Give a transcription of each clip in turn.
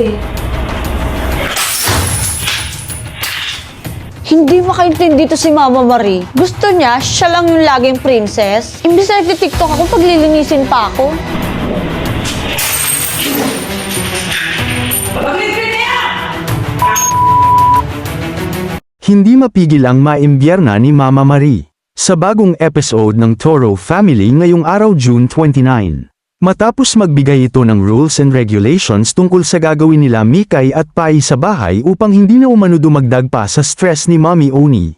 eh. Hindi makaintindi to si Mama Marie. Gusto niya, siya lang yung laging princess. Imbis na nagtitiktok ako, paglilinisin pa ako. Hindi mapigil ang maimbierna ni Mama Marie. Sa bagong episode ng Toro Family ngayong araw June 29. Matapos magbigay ito ng rules and regulations tungkol sa gagawin nila Mikay at Pai sa bahay upang hindi na umano dumagdag pa sa stress ni Mommy Oni.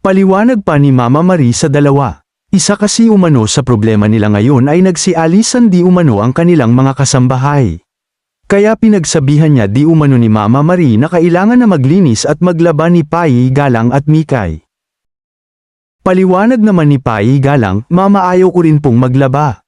Paliwanag pa ni Mama Marie sa dalawa. Isa kasi umano sa problema nila ngayon ay nagsialisan di umano ang kanilang mga kasambahay. Kaya pinagsabihan niya di umano ni Mama Marie na kailangan na maglinis at maglaban ni Pai Galang at Mikay. Paliwanag naman ni Pai Galang, Mama ayaw ko rin pong maglaba.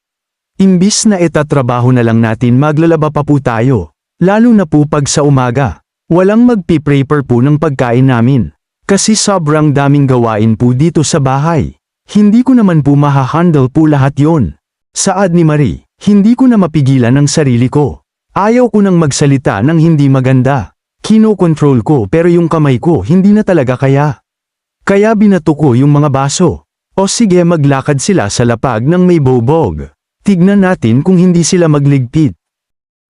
Imbis na itatrabaho na lang natin maglalaba pa po tayo. Lalo na po pag sa umaga. Walang magpiprepare po ng pagkain namin. Kasi sobrang daming gawain po dito sa bahay. Hindi ko naman po mahahandle po lahat yon. Saad ni Marie, hindi ko na mapigilan ang sarili ko. Ayaw ko nang magsalita ng hindi maganda. Kino-control ko pero yung kamay ko hindi na talaga kaya. Kaya binato ko yung mga baso. O sige maglakad sila sa lapag ng may bobog. Tignan natin kung hindi sila magligpit.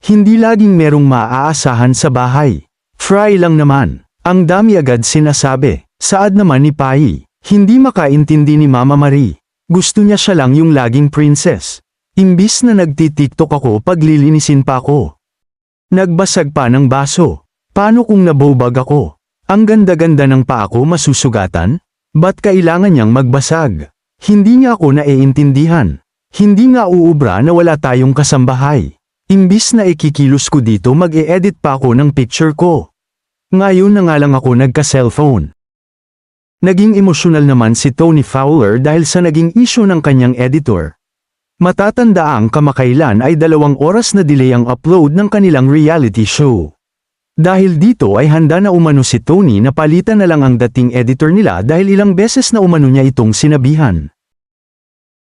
Hindi laging merong maaasahan sa bahay. Fry lang naman. Ang dami agad sinasabi. Saad naman ni Pai. Hindi makaintindi ni Mama Marie. Gusto niya siya lang yung laging princess. Imbis na nagtitiktok ako paglilinisin pa ako. Nagbasag pa ng baso. Paano kung nabobag ako? Ang ganda-ganda ng pa ako masusugatan? Ba't kailangan niyang magbasag? Hindi niya ako naiintindihan. Hindi nga uubra na wala tayong kasambahay. Imbis na ikikilos ko dito mag-e-edit pa ako ng picture ko. Ngayon na nga lang ako nagka-cellphone. Naging emosyonal naman si Tony Fowler dahil sa naging issue ng kanyang editor. Matatanda ang kamakailan ay dalawang oras na delay ang upload ng kanilang reality show. Dahil dito ay handa na umano si Tony na palitan na lang ang dating editor nila dahil ilang beses na umano niya itong sinabihan.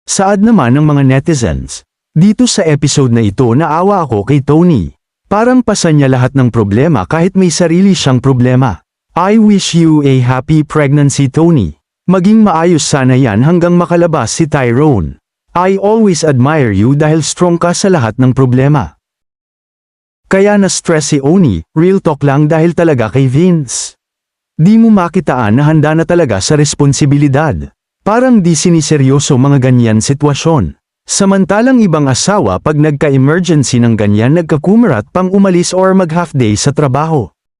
Saad naman ng mga netizens. Dito sa episode na ito naawa ako kay Tony. Parang pasan niya lahat ng problema kahit may sarili siyang problema. I wish you a happy pregnancy Tony. Maging maayos sana yan hanggang makalabas si Tyrone. I always admire you dahil strong ka sa lahat ng problema. Kaya na-stress si Oni, real talk lang dahil talaga kay Vince. Di mo makitaan na handa na talaga sa responsibilidad. Parang di siniseryoso mga ganyan sitwasyon. Samantalang ibang asawa pag nagka-emergency ng ganyan nagkakumarat pang umalis or mag half day sa trabaho.